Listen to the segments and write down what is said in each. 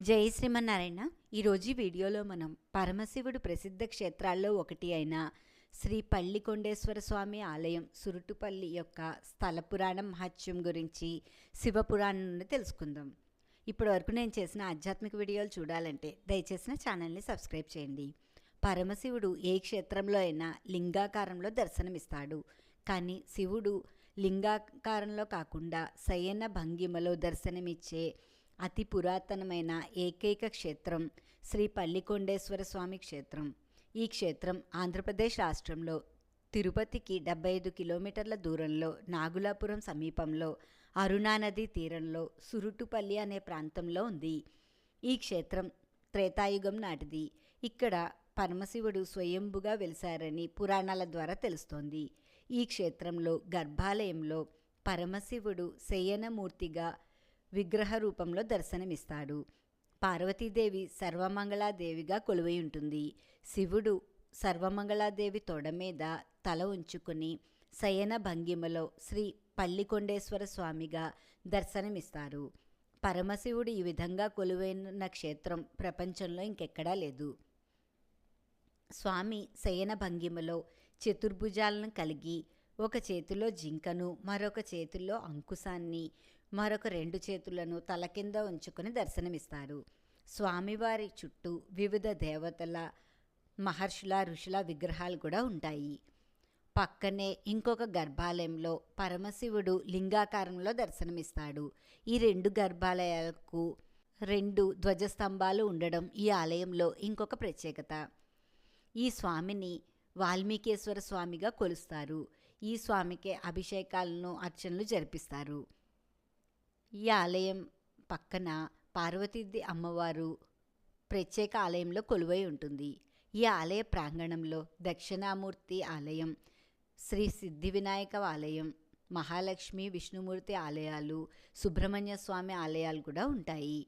జై శ్రీమన్నారాయణ. ఈరోజు వీడియోలో మనం పరమశివుడు ప్రసిద్ధ క్షేత్రాల్లో ఒకటి అయిన శ్రీ పల్లికొండేశ్వర స్వామి ఆలయం సురుటుపల్లి యొక్క స్థల పురాణం మహత్యం గురించి శివపురాణం నుండి తెలుసుకుందాం. ఇప్పటి వరకు నేను చేసిన ఆధ్యాత్మిక వీడియోలు చూడాలంటే దయచేసి నా ఛానల్ని సబ్స్క్రైబ్ చేయండి. పరమశివుడు ఏ క్షేత్రంలో అయినా లింగాకారంలో దర్శనమిస్తాడు. కానీ శివుడు లింగాకారంలో కాకుండా శయన భంగిమలో దర్శనమిచ్చే అతి పురాతనమైన ఏకైక క్షేత్రం శ్రీ పల్లికొండేశ్వర స్వామి క్షేత్రం. ఈ క్షేత్రం ఆంధ్రప్రదేశ్ రాష్ట్రంలో తిరుపతికి డెబ్బై ఐదు కిలోమీటర్ల దూరంలో నాగులాపురం సమీపంలో అరుణానది తీరంలో సురుటుపల్లి అనే ప్రాంతంలో ఉంది. ఈ క్షేత్రం త్రేతాయుగం నాటిది. ఇక్కడ పరమశివుడు స్వయంభుగా వెలిశారని పురాణాల ద్వారా తెలుస్తోంది. ఈ క్షేత్రంలో గర్భాలయంలో పరమశివుడు శయనమూర్తిగా విగ్రహ రూపంలో దర్శనమిస్తాడు. పార్వతీదేవి సర్వమంగళాదేవిగా కొలువై ఉంటుంది. శివుడు సర్వమంగళాదేవి తొడ మీద తల ఉంచుకుని శయన భంగిమలో శ్రీ పల్లికొండేశ్వర స్వామిగా దర్శనమిస్తారు. పరమశివుడు ఈ విధంగా కొలువైన క్షేత్రం ప్రపంచంలో ఇంకెక్కడా లేదు. స్వామి శయన భంగిమలో చతుర్భుజాలను కలిగి ఒక చేతిలో జింకను మరొక చేతిలో అంకుశాన్ని మరొక రెండు చేతులను తల కింద ఉంచుకుని దర్శనమిస్తారు. స్వామివారి చుట్టూ వివిధ దేవతల మహర్షుల ఋషుల విగ్రహాలు కూడా ఉంటాయి. పక్కనే ఇంకొక గర్భాలయంలో పరమశివుడు లింగాకారంలో దర్శనమిస్తాడు. ఈ రెండు గర్భాలయాలకు రెండు ధ్వజస్తంభాలు ఉండడం ఈ ఆలయంలో ఇంకొక ప్రత్యేకత. ఈ స్వామిని వాల్మీకేశ్వర స్వామిగా కొలుస్తారు. ఈ స్వామికే అభిషేకాలను అర్చనలు జరిపిస్తారు. ఈ ఆలయం పక్కన పార్వతీది అమ్మవారు ప్రత్యేక ఆలయంలో కొలువై ఉంటుంది. ఈ ఆలయ ప్రాంగణంలో దక్షిణామూర్తి ఆలయం శ్రీ సిద్ధి వినాయక ఆలయం మహాలక్ష్మి విష్ణుమూర్తి ఆలయాలు సుబ్రహ్మణ్య స్వామి ఆలయాలు కూడా ఉంటాయి.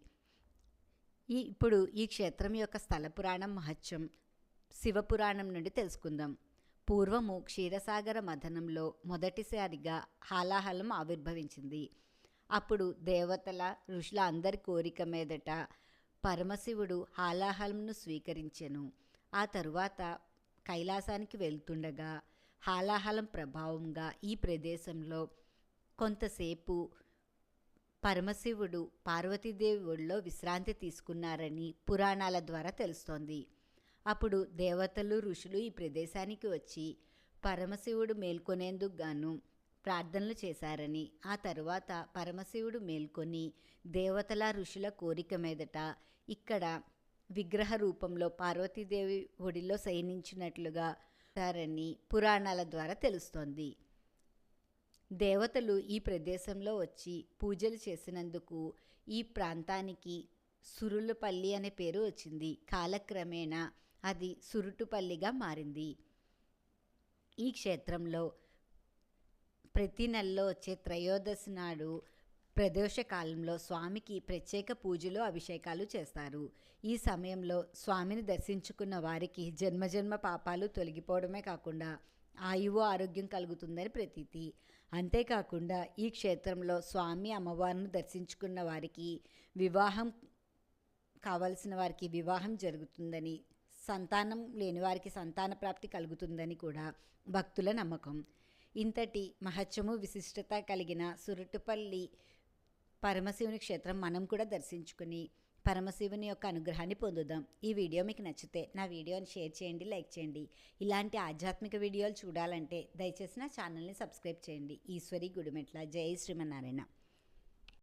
ఈ ఇప్పుడు ఈ క్షేత్రం యొక్క స్థల పురాణం మహత్యం శివపురాణం నుండి తెలుసుకుందాం. పూర్వము క్షీరసాగర మథనంలో మొదటిసారిగా హాలాహలం ఆవిర్భవించింది. అప్పుడు దేవతల ఋషుల అందరి కోరిక మీదట పరమశివుడు హాలాహలంను స్వీకరించెను. ఆ తరువాత కైలాసానికి వెళ్తుండగా హాలాహలం ప్రభావంగా ఈ ప్రదేశంలో కొంతసేపు పరమశివుడు పార్వతీదేవి ఒళ్ళో విశ్రాంతి తీసుకున్నారని పురాణాల ద్వారా తెలుస్తోంది. అప్పుడు దేవతలు ఋషులు ఈ ప్రదేశానికి వచ్చి పరమశివుడు మేల్కొనేందుకు గాను ప్రార్థనలు చేశారని ఆ తరువాత పరమశివుడు మేల్కొని దేవతల ఋషుల కోరిక మీదట ఇక్కడ విగ్రహ రూపంలో పార్వతీదేవి ఒడిలో శయనించినట్లుగా సారని పురాణాల ద్వారా తెలుస్తోంది. దేవతలు ఈ ప్రదేశంలో వచ్చి పూజలు చేసినందుకు ఈ ప్రాంతానికి సురులపల్లి అనే పేరు వచ్చింది. కాలక్రమేణా అది సురుటుపల్లిగా మారింది. ఈ క్షేత్రంలో ప్రతి నెలలో వచ్చే త్రయోదశి నాడు ప్రదోష కాలంలో స్వామికి ప్రత్యేక పూజలు అభిషేకాలు చేస్తారు. ఈ సమయంలో స్వామిని దర్శించుకున్న వారికి జన్మజన్మ పాపాలు తొలగిపోవడమే కాకుండా ఆయువు ఆరోగ్యం కలుగుతుందని ప్రతీతి. అంతేకాకుండా ఈ క్షేత్రంలో స్వామి అమ్మవారిని దర్శించుకున్న వారికి వివాహం కావలసిన వారికి వివాహం జరుగుతుందని సంతానం లేని వారికి సంతాన ప్రాప్తి కలుగుతుందని కూడా భక్తుల నమ్మకం. ఇంతటి మహత్యము విశిష్టత కలిగిన సురటుపల్లి పరమశివుని క్షేత్రం మనం కూడా దర్శించుకుని పరమశివుని యొక్క అనుగ్రహాన్ని పొందుదాం. ఈ వీడియో మీకు నచ్చితే నా వీడియోని షేర్ చేయండి లైక్ చేయండి. ఇలాంటి ఆధ్యాత్మిక వీడియోలు చూడాలంటే దయచేసి నా ఛానల్ని సబ్స్క్రైబ్ చేయండి. ఈశ్వరి గుడిమెట్ల. జై శ్రీమన్నారాయణ.